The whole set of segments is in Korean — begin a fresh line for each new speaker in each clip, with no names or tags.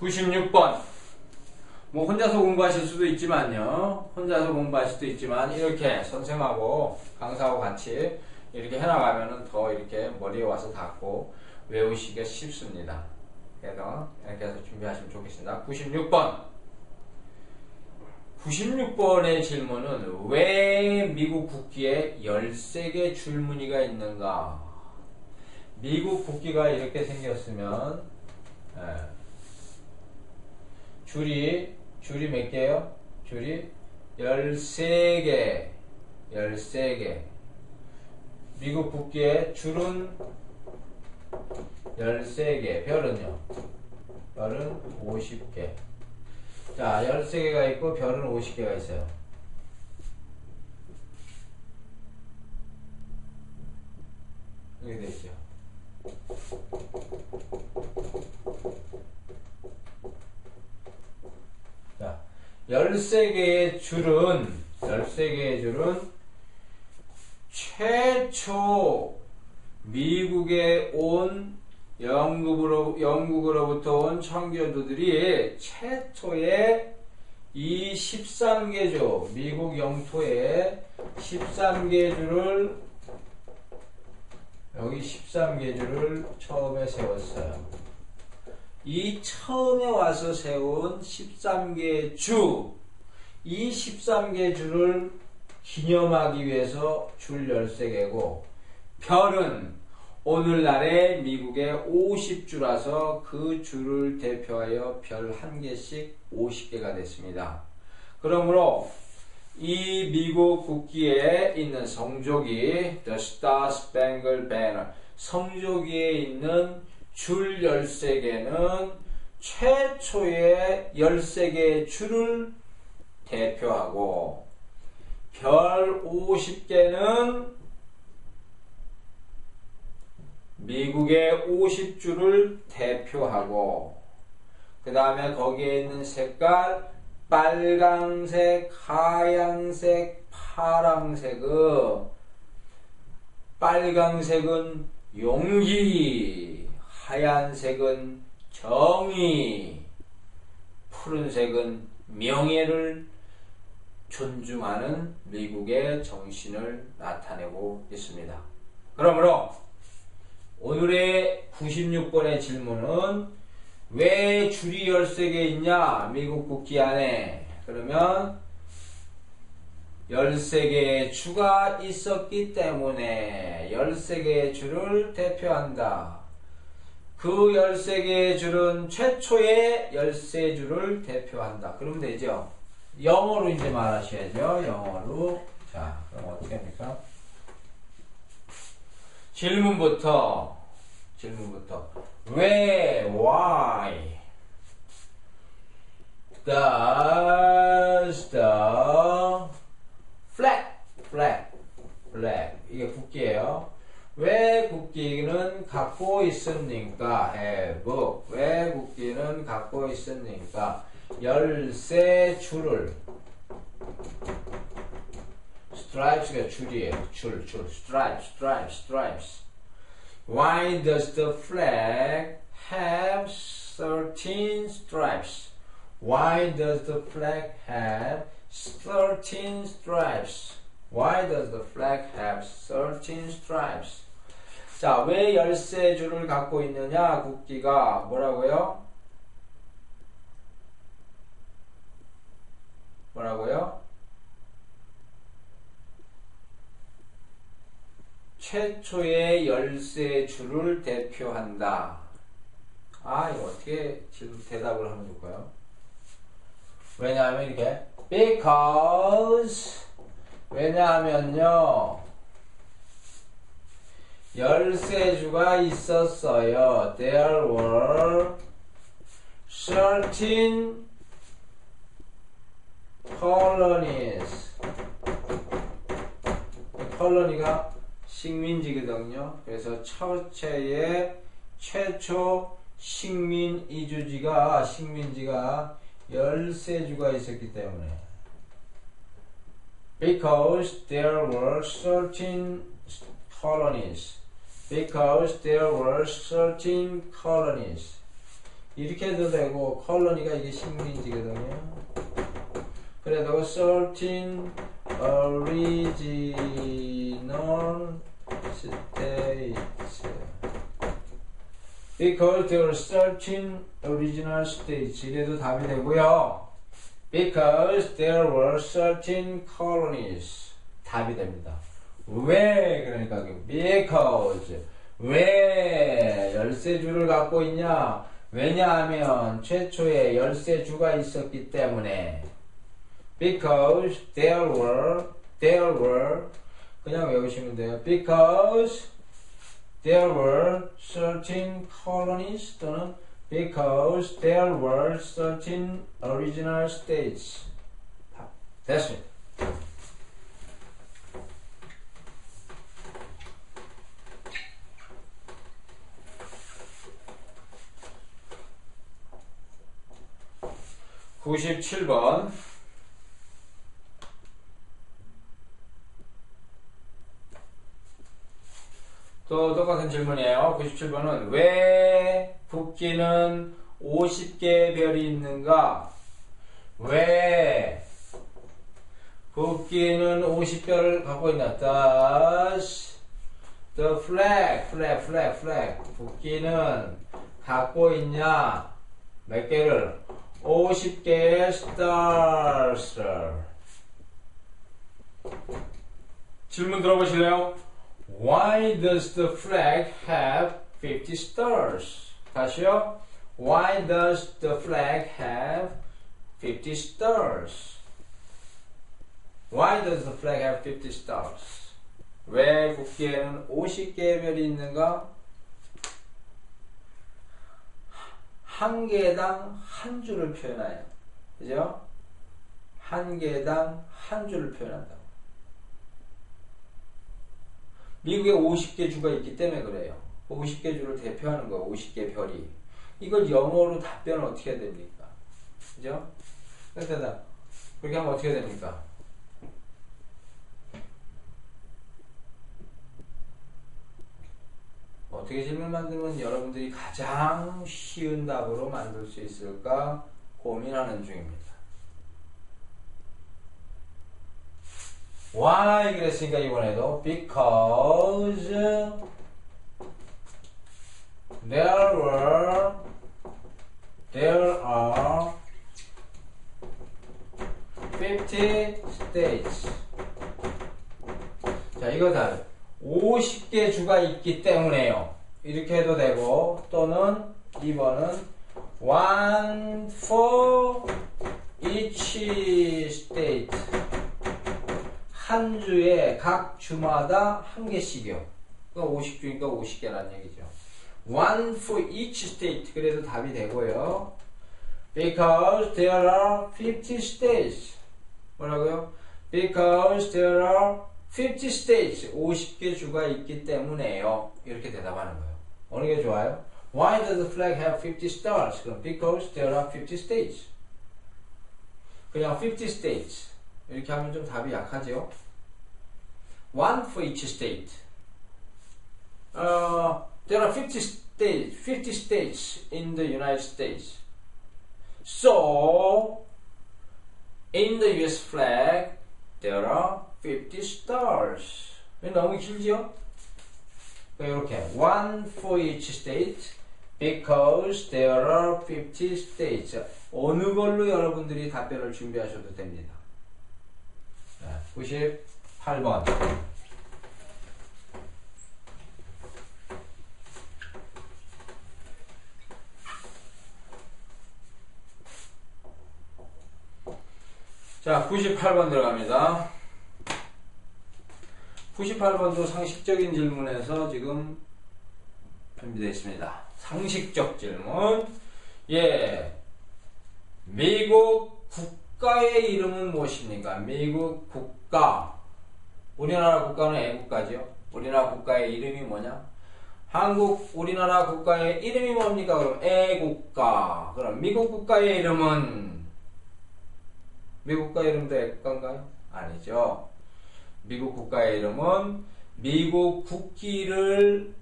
96번. 뭐 혼자서 공부하실 수도 있지만요. 혼자서 공부하실 수도 있지만 이렇게 선생하고 강사하고 같이 이렇게 해나가면은 더 이렇게 머리에 와서 닿고 외우시기가 쉽습니다. 그래서 이렇게 해서 준비하시면 좋겠습니다. 96번. 96번의 질문은 왜 미국 국기에 13개 줄무늬가 있는가? 미국 국기가 이렇게 생겼으면 예, 줄이 줄이 몇 개요? 줄이 13개 13개 미국 국기의 줄은 13개 별은요? 별은 50개 자 13개가 있고 별은 50개가 있어요 이렇게 되죠 자, 13개의 줄은, 13개의 줄은 최초 미국에 온 영국으로, 영국으로부터 온 청교도들이 최초의 이 13개 주, 미국 영토에 13개 주를 여기 13개 주를 처음에 세웠어요. 이 처음에 와서 세운 13개 주, 이 13개 주를 기념하기 위해서 줄 13개고, 별은 오늘날의 미국의 50주라서 그 주를 대표하여 별 한 개씩 50개가 됐습니다. 그러므로 이 미국 국기에 있는 성조기 The Star Spangled Banner 성조기에 있는 줄 13개는 최초의 13개의 줄을 대표하고 별 50개는 미국의 50줄을 대표하고 그 다음에 거기에 있는 색깔 빨강색, 하양색, 파랑색은 빨강색은 용기, 하얀색은 정의, 푸른색은 명예를 존중하는 미국의 정신을 나타내고 있습니다. 그러므로 오늘의 96번의 질문은 왜 줄이 13개 있냐? 미국 국기 안에. 그러면 13개의 주가 있었기 때문에 13개의 주를 대표한다. 그 13개의 줄은 최초의 13줄을 대표한다. 그러면 되죠? 영어로 이제 말하셔야죠. 영어로. 자, 그럼 어떻게 합니까? 질문부터, 질문부터. 왜, why does the flag, flag, flag. 이게 국기예요. 왜 국기는 갖고 있습니까? have. 왜 국기는 갖고 있습니까? 열세 줄을 stripes가 줄이에요. 줄, 줄. stripes, stripes, stripes. Why does the flag have 13 stripes? Why does the flag have 13 stripes? Why does the flag have 13 stripes? 자, 왜 열세 줄을 갖고 있느냐? 국기가 뭐라고요? 뭐라고요? 최초의 열세 줄을 대표한다. 아, 이거 어떻게 지금 대답을 하면 좋을까요? 왜냐하면 이렇게 because 왜냐하면요 열세 주가 있었어요. There were 13 colonies. 컬러니가 식민지거든요. 그래서 첫째의 최초 식민 이주지가 식민지가 13주가 있었기 때문에 because there were 13 colonies because there were 13 colonies 이렇게 해도 되고 컬러니가 이게 식물인지거든요. 그래도 13 original states because there are 13 original states 이래도 답이 되고요. because there were 13 colonies 답이 됩니다. 왜 그러니까 because 왜 열쇠주를 갖고 있냐? 왜냐하면 최초에 열쇠주가 있었기 때문에 because there were there were 그냥 외우시면 돼요. because there were 13 colonies 또는 because there were 13 original states. 됐습니다. 구십칠 번또 똑같은 질문이에요. 97번은 왜 국기는 50개의 별이 있는가? 왜 국기는 50별을 갖고 있나? Does the flag, flag, flag, flag 국기는 갖고 있냐? 몇 개를? 50개의 stars. 질문 들어보실래요? Why does the flag have 50 stars? 다시요. Why does the flag have 50 stars? Why does the flag have 50 stars? 왜 국기에는 50개의 별이 있는가? 한 개당 한 줄을 표현해요. 그죠? 한 개당 한 줄을 표현한다고. 미국에 50개 주가 있기 때문에 그래요. 50개 주를 대표하는 거, 50개 별이. 이걸 영어로 답변을 어떻게 해야 됩니까? 그죠? 그래서 그렇게 하면 어떻게 됩니까? 어떻게 질문 만들면 여러분들이 가장 쉬운 답으로 만들 수 있을까 고민하는 중입니다. Why 그랬으니까 이번에도 because there were there are 50 states 자 이거 다 50개 주가 있기 때문에요. 이렇게 해도 되고 또는 2번은 one for each state 한 주에 각 주마다 한 개씩이요. 그러니까 50주니까 50개라는 얘기죠. one for each state 그래도 답이 되고요. because there are 50 states 뭐라고요? because there are 50 states, 50개 주가 있기 때문에요. 이렇게 대답하는 거예요. 어느 게 좋아요? Why does the flag have 50 stars? 그럼 because there are 50 states. 그냥 50 states. 이렇게 하면 좀 답이 약하죠? One for each state. Uh, there are 50 states, 50 states in the United States. So, in the US flag, there are 50 stars. 너무 길죠? 이렇게 one for each state because there are 50 states. 어느 걸로 여러분들이 답변을 준비하셔도 됩니다. 98번. 자, 98번 들어갑니다. 98번도 상식적인 질문에서 지금 준비되어 있습니다. 상식적 질문. 예. 미국 국가의 이름은 무엇입니까? 미국 국가. 우리나라 국가는 애국가죠. 우리나라 국가의 이름이 뭐냐? 한국, 우리나라 국가의 이름이 뭡니까? 그럼 애국가. 그럼 미국 국가의 이름은 미국 국가 이름도 애국가인가요? 아니죠. 미국 국가의 이름은 미국 국기를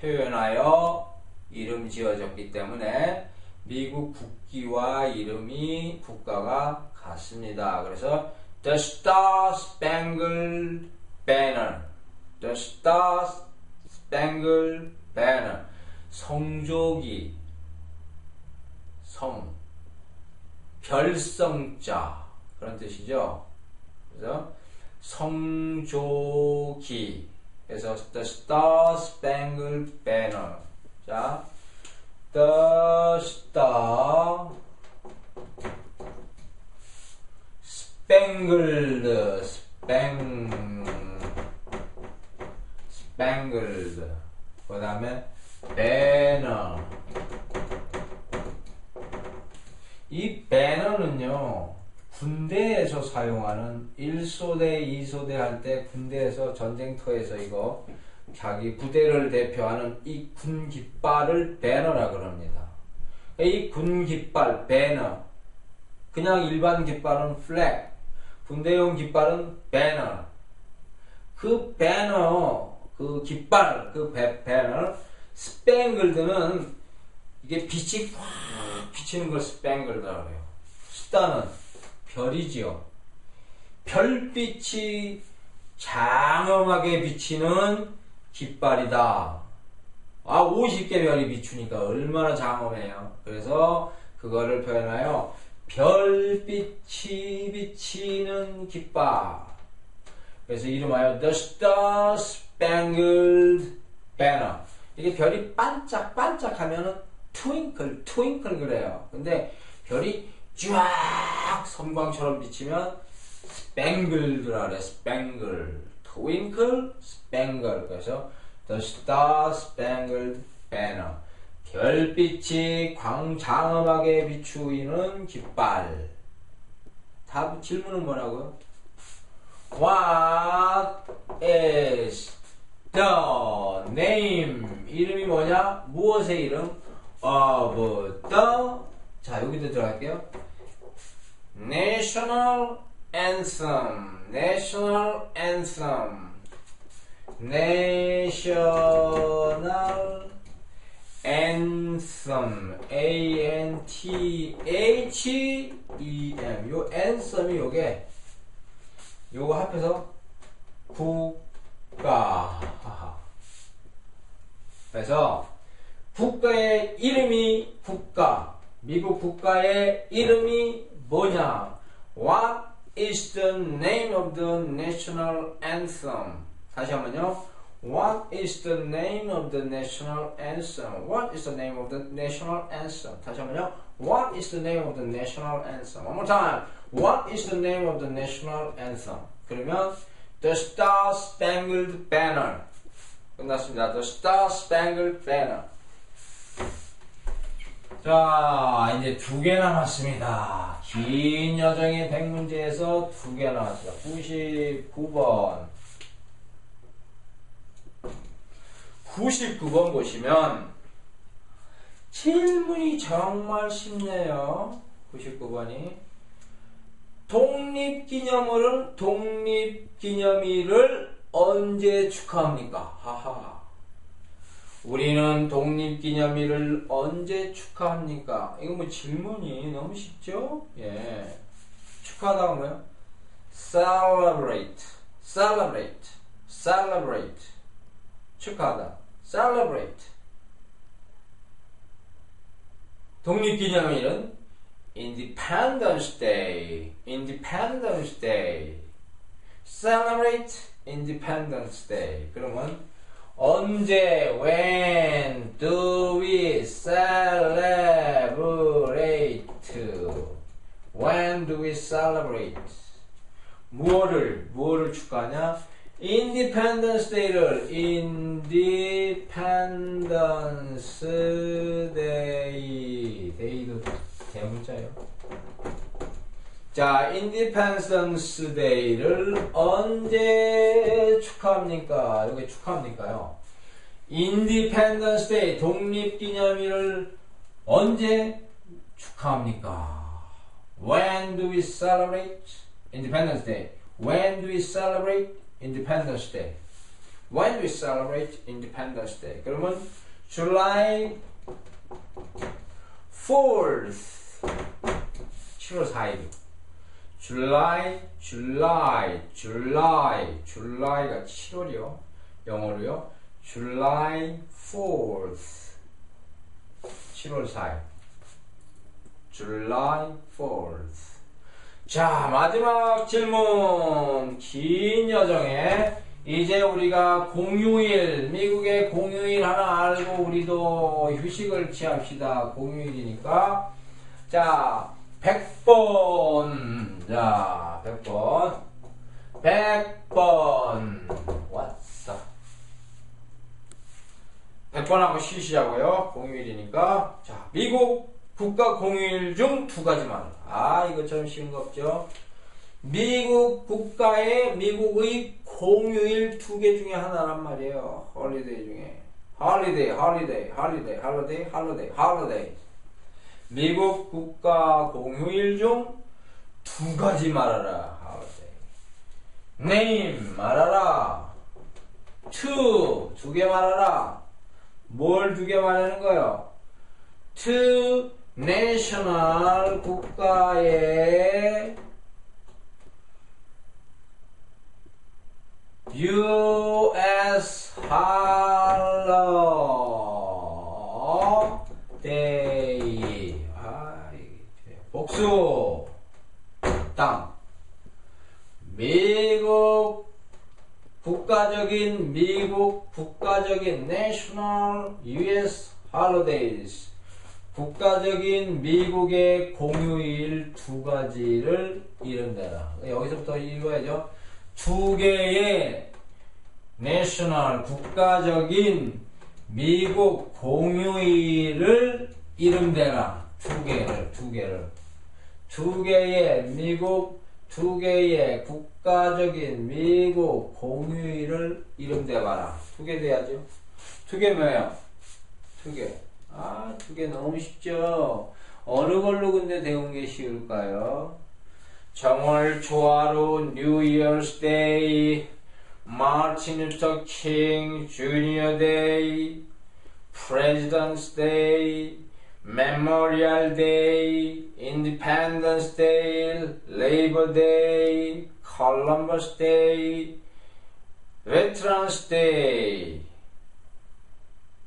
표현하여 이름 지어졌기 때문에 미국 국기와 이름이 국가가 같습니다. 그래서 The Star Spangled Banner, The Star Spangled Banner, 성조기, 성, 별성자 그런 뜻이죠. 그래서 성조기 그래서 The Star Spangled Banner 자 The Star Spangled Spang Spangled 그 다음에 Banner 이 배너는요 군대에서 사용하는 1소대, 2소대 할 때 군대에서 전쟁터에서 이거 자기 부대를 대표하는 이 군 깃발을 배너라 그럽니다. 이 군 깃발, 배너. 그냥 일반 깃발은 플렉. 군대용 깃발은 배너. 그 배너, 그 깃발, 그 배, 배너, 스팽글드는 이게 빛이 확 비치는 걸 스팽글드라고 해요. 스타는 별이지요. 별빛이 장엄하게 비치는 깃발이다. 아, 50개 별이 비추니까 얼마나 장엄해요. 그래서 그거를 표현하여 별빛이 비치는 깃발. 그래서 이름하여 The Star Spangled Banner. 이게 별이 반짝반짝 하면은 트윙클, 트윙클 그래요. 근데 별이 쫙 섬광처럼 비치면 스팽글드라 그래 스팽글 트윙클 스팽글 그래서 The Star Spangled Banner 별빛이 광장엄하게 비추이는 깃발 다 질문은 뭐라고요? What is the name 이름이 뭐냐? 무엇의 이름? of the 자 여기도 들어갈게요. National Anthem, National Anthem, National Anthem, A N T H E M. 요 anthem이 요게 요거 합해서 국가. 그래서 국가의 이름이 국가. 미국 국가의 이름이 뭐냐? What is the name of the national anthem? 다시 한번요. What is the name of the national anthem? What is the name of the national anthem? 다시 한번요. What is the name of the national anthem? One more time. What is the name of the national anthem? 그러면 The Star Spangled Banner. 끝났습니다. The Star Spangled Banner. 자, 이제 두 개 남았습니다. 긴 여정의 100문제에서 두 개 남았습니다. 99번. 99번 보시면 질문이 정말 쉽네요. 99번이. 독립기념일은 독립기념일을 언제 축하합니까? 하하. 우리는 독립기념일을 언제 축하합니까? 이거 뭐 질문이 너무 쉽죠? 예. 축하하다가 뭐요? celebrate, celebrate, celebrate. 축하하다. celebrate. 독립기념일은 Independence Day, Independence Day. Celebrate Independence Day. 그러면 언제 when do we celebrate? When do we celebrate? 무엇을 무엇을 축하하냐? Independence Day를 Independence Day Day도 대문자예요. 자, Independence Day를 언제 축하합니까? 여기 축하합니까요? Independence Day 독립기념일을 언제 축하합니까? When do we celebrate Independence Day? When do we celebrate Independence Day? When do we celebrate Independence Day? 그러면 July 4th 7월 4일 July, July, July, July가 7월이요. 영어로요. July 4th 7월 4일. July 4th 자 마지막 질문. 긴 여정에 이제 우리가 공휴일 미국의 공휴일 하나 알고 우리도 휴식을 취합시다. 공휴일이니까. 자 100번 자 100번. 100번. 왔어. 100번 하고 쉬시자고요. 공휴일이니까. 자 미국 국가 공휴일 중 두 가지만. 아 이것처럼 쉬운 거 없죠? 미국 국가의 미국의 공휴일 두 개 중에 하나란 말이에요. 홀리데이 중에. 홀리데이, 홀리데이, 홀리데이, 홀리데이, 홀리데이, 홀리데이. 미국 국가 공휴일 중 두 가지 말하라. 홀리데이. name 말하라. to 두 개 말하라. 뭘 두 개 말하는 거요? to national 국가의 U.S. holiday. 아, 복수. 땅. 미국 국가적인 미국 국가적인 national U.S. holidays. 국가적인 미국의 공휴일 두 가지를 이른다라. 여기서부터 읽어야죠. 두 개의 내셔널 국가적인 미국 공휴일을 이름대라. 두 개를, 두 개를. 두 개의 미국, 두 개의 국가적인 미국 공휴일을 이름대봐라. 두 개 돼야죠. 두 개 뭐예요? 두 개. 아, 두 개 너무 쉽죠? 어느 걸로 근데 배운 게 쉬울까요? 정월 초하루 뉴 이어스 데이 마틴 루터 킹 주니어 데이 프레지던스 데이 메모리얼 데이 인디펜던스 데이 레이버 데이 컬럼버스 데이 베트런스 데이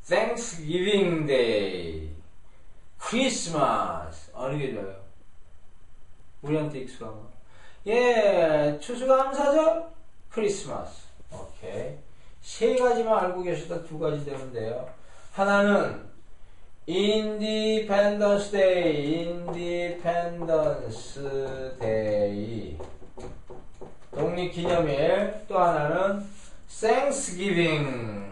땡스기빙 데이 크리스마스 어느 게 좋아요? 우리한테 익숙한 거. 예, 추수감사절, 크리스마스. 오케이. 세 가지만 알고 계시다 두 가지 되면 돼요. 하나는 인디펜던스 데이, 인디펜던스 데이. 독립기념일. 또 하나는 Thanksgiving.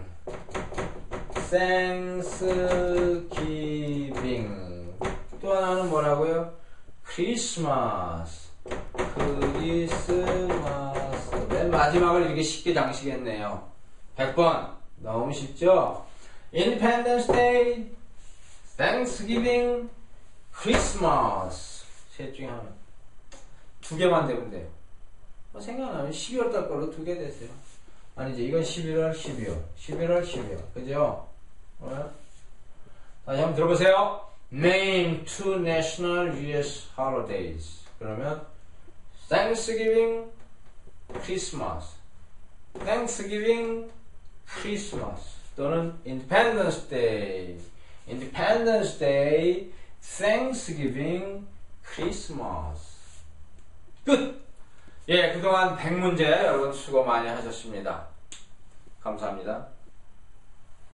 Thanksgiving. 또 하나는 뭐라고요? 크리스마스. 크리스마스. 맨 마지막을 이렇게 쉽게 장식했네요. 100번. 너무 쉽죠? Independence Day, Thanksgiving, Christmas. 셋 중에 하나. 두 개만 되면 돼요. 뭐 생각나면 12월 달 걸로 두 개 됐어요. 아니지, 이건 11월, 12월. 11월, 12월. 그죠? 어? 다시 한번 들어보세요. Name two national U.S. holidays. 그러면 Thanksgiving, Christmas. Thanksgiving, Christmas. 또는 Independence Day. Independence Day, Thanksgiving, Christmas. 끝! 예, 그동안 100문제 여러분 수고 많이 하셨습니다. 감사합니다.